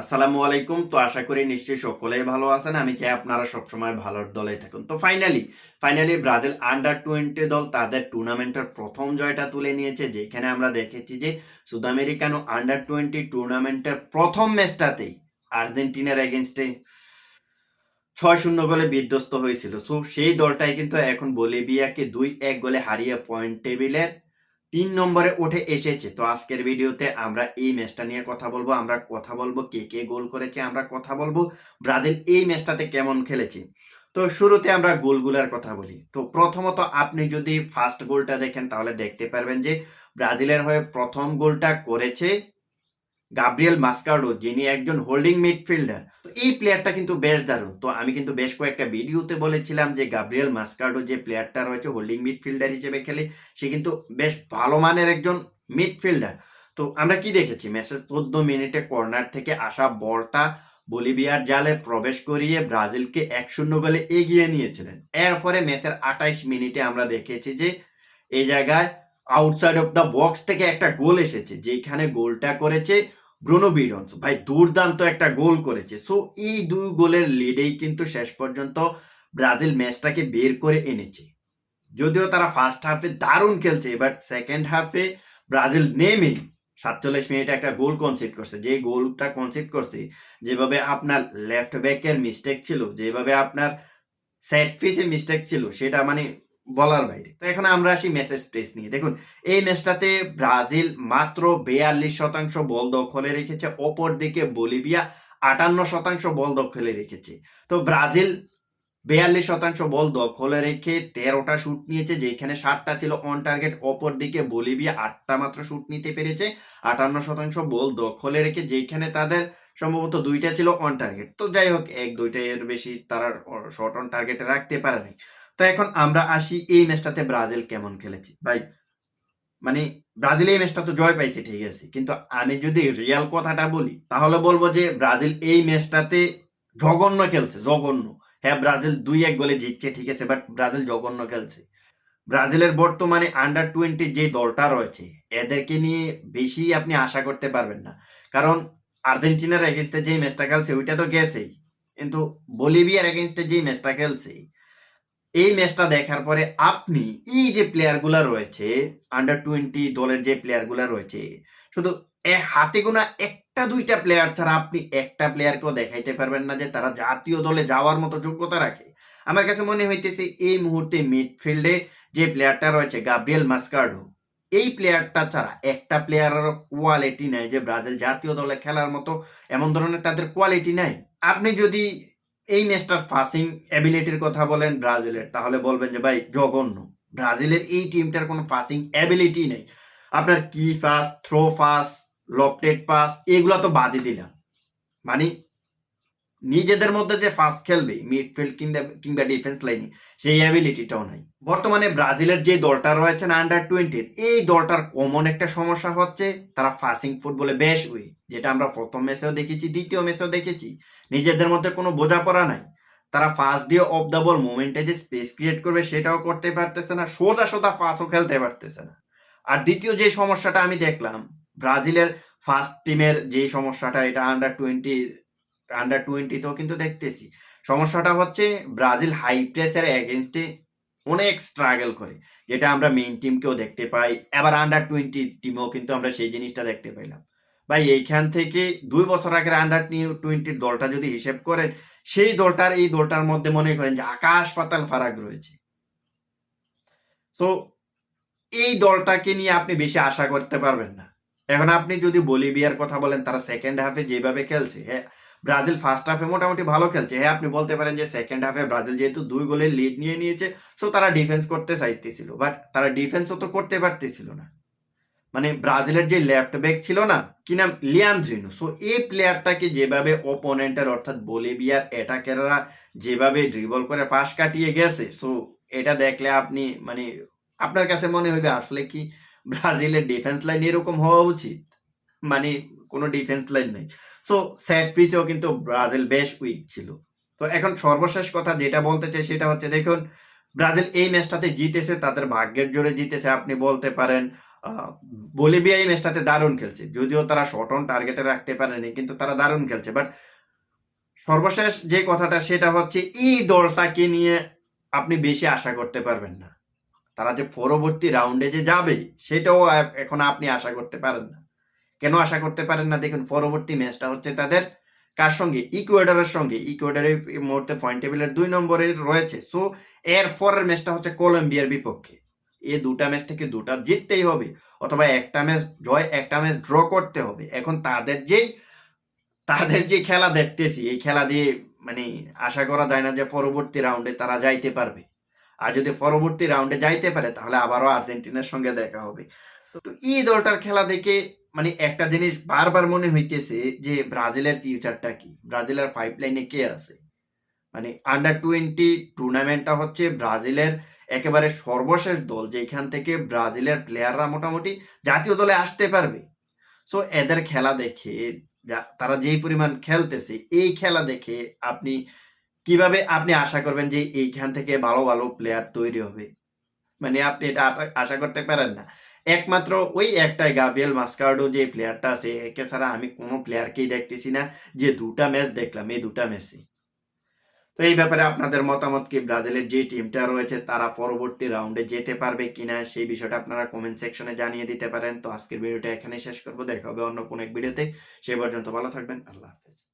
আসসালামু আলাইকুম। তো আশা করি নিশ্চয়ই সকলেই ভালো আছেন। আমি চাই আপনারা সবসময় ভালোর দলে থাকুন। তো finally finally Brazil under twenty দল তাদের টুর্নামেন্টের প্রথম জয়টা তুলে নিয়েছে। যেখানে আমরা দেখেছি যে সুদ আমেরিকানো আন্ডার টোয়েন্টি টুর্নামেন্টের প্রথম ম্যাচটাতেই আর্জেন্টিনার এগেনস্টে ছয় শূন্য গোলে বিধ্বস্ত হয়েছিল। সো সেই দলটাই কিন্তু এখন বলিভিয়াকে দুই এক গোলে হারিয়ে পয়েন্ট টেবিলের তিন নম্বরে উঠে এসেছে। তো আজকের ভিডিওতে আমরা এই ম্যাচটা নিয়ে কথা বলব। আমরা কথা বলব কে কে গোল করেছে, আমরা কথা বলব ব্রাজিল এই ম্যাচটাতে কেমন খেলেছে। তো শুরুতে আমরা গোলগুলার কথা বলি। তো প্রথমত আপনি যদি ফার্স্ট গোলটা দেখেন, তাহলে দেখতে পারবেন যে ব্রাজিলের হয়ে প্রথম গোলটা করেছে গাব্রিয়েল মাস্কার্ডো যিনি একজন হোল্ডিং মিডফিল্ডার তো এই প্লেয়ারটা কিন্তু বেশ দারুণ। তো আমি কিন্তু বেশ কয়েকটা ভিডিওতে বলেছিলাম যে গাব্রিয়েল মাস্কার্ডো যে প্লেয়ারটা রয়েছে হোল্ডিং মিডফিল্ডার হিসেবে খেলে, সে কিন্তু বেশ ভালো মানের একজন মিডফিল্ডার তো আমরা কি দেখেছি? ম্যাচের চোদ্দ মিনিটে কর্নার থেকে আসা বলটা বলিভিয়ার জালে প্রবেশ করিয়ে ব্রাজিলকে এক শূন্য গোলে এগিয়ে নিয়েছিলেন। এরপরে ম্যাচের আঠাইশ মিনিটে আমরা দেখেছি যে এই জায়গায় আউটসাইড অফ দ্য বক্স থেকে একটা গোল এসেছে, যেখানে গোলটা করেছে ব্রুনো ভাই, দুর্দান্ত একটা গোল করেছে। সো এই দুই গোলের লিডেই কিন্তু শেষ পর্যন্ত ব্রাজিল ম্যাচটাকে বের করে এনেছে। যদিও তারা ফার্স্ট হাফে দারুণ খেলছে এবার সেকেন্ড হাফে ব্রাজিল নেমে সাতচল্লিশ মিনিটে একটা গোল কনসিড করছে। যে গোলটা কনসিড করছে, যেভাবে আপনার লেফট ব্যাকের মিস্টেক ছিল, যেভাবে আপনার সেট পিসে মিস্টেক ছিল, সেটা মানে বলার বাইরে। তো এখন আমরা আসি ম্যাচের স্টেজ নিয়ে। দেখুন, এই ম্যাচটাতে ব্রাজিল মাত্র বেয়াল্লিশ শতাংশ বল দখলে রেখেছে, অপর দিকে বলিভিয়া আটান্ন শতাংশ বল দখলে রেখেছে। তো ব্রাজিল বেয়াল্লিশ শতাংশ বল দখলে রেখে তেরোটা শুট নিয়েছে, যেখানে ষাটটা ছিল অন টার্গেট অপর দিকে বলিভিয়া আটটা মাত্র শুট নিতে পেরেছে, আটান্ন শতাংশ বল দখলে রেখে, যেখানে তাদের সম্ভবত দুইটা ছিল অন টার্গেট তো যাই হোক, এক দুইটা এর বেশি তারা শর্ট অন টার্গেটে রাখতে পারেনি। তো এখন আমরা আসি এই ম্যাচটাতে ব্রাজিল কেমন খেলেছে। ভাই মানে ব্রাজিল এই ম্যাচটা তো জয় পাইছে, ঠিক আছে। কিন্তু আমি যদি রিয়াল কথাটা বলি, তাহলে বলব যে ব্রাজিল এই ম্যাচটাতে জঘন্য খেলছে, জঘন্য। হ্যাঁ ব্রাজিল দুই এক গোলে জিতছে, ঠিক আছে বাট ব্রাজিল জঘন্য খেলছে। ব্রাজিলের বর্তমানে আন্ডার টোয়েন্টি যে দলটা রয়েছে, এদেরকে নিয়ে বেশি আপনি আশা করতে পারবেন না। কারণ আর্জেন্টিনার এগেনস্টে যে ম্যাচটা খেলছে, ওইটা তো গেছেই। কিন্তু বলিভিয়ার এগেনস্টে যে ম্যাচটা খেলছে এই ম্যাচটা দেখার পরে আপনি এই যে প্লেয়ারগুলা রয়েছে আন্ডার টোয়েন্টি দলের যে প্লেয়ারগুলা রয়েছে, শুধু হাতে গোনা একটা দুইটা প্লেয়ার ছাড়া আপনি একটা প্লেয়ারকেও দেখাইতে পারবেন না যে তারা জাতীয় দলে যাওয়ার মতো যোগ্যতা রাখে। আমার কাছে মনে হইতেছে এই মুহূর্তে মিডফিল্ডে যে প্লেয়ারটা রয়েছে গাব্রিয়েল মাস্কার্ডো এই প্লেয়ারটা ছাড়া একটা প্লেয়ারের কোয়ালিটি নাই যে ব্রাজিল জাতীয় দলে খেলার মতো এমন ধরনের তাদের কোয়ালিটি নাই। আপনি যদি এই ম্যাচটার পাসিং অ্যাবিলিটির কথা বলেন ব্রাজিলের, তাহলে বলবেন যে ভাই জঘন্য। ব্রাজিলের এই টিমটার কোনো পাসিং অ্যাবিলিটি নেই। আপনার কি pass throw pass lofted pass এগুলো তো বাদই দিলাম। মানে নিজেদের মধ্যে যে ফাস্ট খেলবে মিডফিল্ড কিংবা কিংবা ডিফেন্স লাইনে সেই অ্যাবিলিটিটাও নাই। বর্তমানে ব্রাজিলের যে দলটা রয়েছে না আন্ডার টোয়েন্টির এই দলটার কমন একটা সমস্যা হচ্ছে তারা ফাসিং ফুটবলে বেশ উই যেটা আমরা প্রথম ম্যাচেও দেখেছি, দ্বিতীয় ম্যাচেও দেখেছি। নিজেদের মধ্যে কোনো বোঝাপড়া নাই। তারা ফার্স্ট দিয়ে অফ দ্য বল মুভমেন্টে যে স্পেস ক্রিয়েট করবে, সেটাও করতে পারতেছে না, সোজা সোজা পাসও খেলতে পারতেছে না। আর দ্বিতীয় যে সমস্যাটা আমি দেখলাম, ব্রাজিলের ফার্স্ট টিমের যে সমস্যাটা, এটা আন্ডার টোয়েন্টি আন্ডার টোয়েন্টিতেও কিন্তু দেখতেছি। সমস্যাটা হচ্ছে ব্রাজিল হাই প্রেসের এগেনস্টে অনেক স্ট্রাগল করে, যেটা আমরা মেইন টিমকেও দেখতে পাই। এবার আন্ডার টোয়েন্টি টিমেও কিন্তু আমরা সেই জিনিসটা দেখতে পাইলাম। ভাই, এইখান থেকে দুই বছর আগের আন্ডার টোয়েন্টির দলটা যদি হিসেব করেন, সেই দলটার, এই দলটার মধ্যে মনে করেন যে আকাশ পাতাল ফারাক রয়েছে। তো এই দলটাকে নিয়ে আপনি বেশি আশা করতে পারবেন না। এখন আপনি যদি বলিভিয়ার কথা বলেন, তারা সেকেন্ড হাফে যেভাবে খেলছে হ্যাঁ ব্রাজিল ফার্স্ট হাফে মোটামুটি ভালো খেলছে। হ্যাঁ আপনি বলতে পারেন যে সেকেন্ড হাফে ব্রাজিল যেহেতু দুই গোলের লিড নিয়ে নিয়েছে সো তারা ডিফেন্স করতে চাইতেছিল। বাট তারা ডিফেন্সও তো করতে পারতেছিল না। মানে ব্রাজিলের যে লেফট ব্যাক ছিল না, কি নাম? লিয়ান্দ্রিনো। সো এই প্লেয়ারটাকে যেভাবে ওপোনেন্টের অর্থাৎ বলিভিয়ার অ্যাটাকেররা যেভাবে ড্রিবল করে পাশ কাটিয়ে গেছে সো এটা দেখলে আপনি মানে আপনার কাছে মনে হইবে, আসলে কি ব্রাজিলের ডিফেন্স লাইন এরকম হওয়া উচিত? মানে কোনো ডিফেন্স লাইন নেই। সো স্যাট পিচেও কিন্তু ব্রাজিল বেশ উইক ছিল। তো এখন সর্বশেষ কথা যেটা বলতে চাই সেটা হচ্ছে, দেখুন ব্রাজিল এই ম্যাচটাতে জিতেছে, তাদের ভাগ্যের জোরে জিতেছে, আপনি বলতে পারেন বলিভিয়া এই ম্যাচটাতে দারুণ খেলছে। যদিও তারা শর্ট অন টার্গেটে রাখতে পারেনি, কিন্তু তারা দারুণ খেলছে। বাট সর্বশেষ যে কথাটা, সেটা হচ্ছে, এই দলটাকে নিয়ে আপনি বেশি আশা করতে পারবেন না। তারা যে পরবর্তী রাউন্ডে যে যাবে, সেটাও এখন আপনি আশা করতে পারেন না। কেন আশা করতে পারেন না? দেখুন, পরবর্তী ম্যাচটা হচ্ছে তাদের কার সঙ্গে? ইকুয়েডারের সঙ্গে। ইকুয়েডারের মুহূর্তে পয়েন্ট টেবিলের দুই নম্বরে রয়েছে। সো এর পরের ম্যাচটা হচ্ছে কলম্বিয়ার বিপক্ষে। এই দুটা ম্যাচ থেকে দুটা জিততেই হবে। অথবা একটা ম্যাচ জয়, একটা ম্যাচ ড্র করতে হবে। এখন তাদের যেই, তাদের যে খেলা দেখতেছি, এই খেলা দিয়ে মানে আশা করা যায় না যে পরবর্তী রাউন্ডে তারা যাইতে পারবে। আর যদি পরবর্তী রাউন্ডে যাইতে পারে, তাহলে আবারও আর্জেন্টিনার সঙ্গে দেখা হবে। তো এই দলটার খেলা দেখে মানে একটা জিনিস বারবার মনে হইতেছে যে ব্রাজিলের ফিউচারটা কি? ব্রাজিলের পাইপ লাইনে কে আছে? মানে আন্ডার টোয়েন্টি টুর্নামেন্টটা হচ্ছে ব্রাজিলের একেবারে সর্বশেষ দল যেখান থেকে ব্রাজিলের প্লেয়াররা মোটামুটি জাতীয় দলে আসতে পারবে। সো এদের খেলা দেখে তারা যেই পরিমাণ খেলতেছে, এই খেলা দেখে আপনি কীভাবে আপনি আশা করবেন যে এইখান থেকে ভালো ভালো প্লেয়ার তৈরি হবে? মানে আপনি এটা আশা করতে পারেন না। একমাত্র ওই একটাই গাব্রিয়েল মাস্কার্ডো যে প্লেয়ারটা আছে, একে ছাড়া আমি কোনো প্লেয়ারকেই দেখতেছি না। যে দুটা ম্যাচ দেখলাম, এই দুটা ম্যাচে তো এই ব্যাপারে আপনাদের মতামত কি? ব্রাজিলের যে টিমটা রয়েছে, তারা পরবর্তী রাউন্ডে যেতে পারবে কিনা, সেই বিষয়টা আপনারা কমেন্ট সেকশনে জানিয়ে দিতে পারেন। তো আজকের ভিডিওটা এখানে শেষ করব। দেখা হবে অন্য কোনো এক ভিডিওতে সে পর্যন্ত ভালো থাকবেন। আল্লাহ হাফেজ।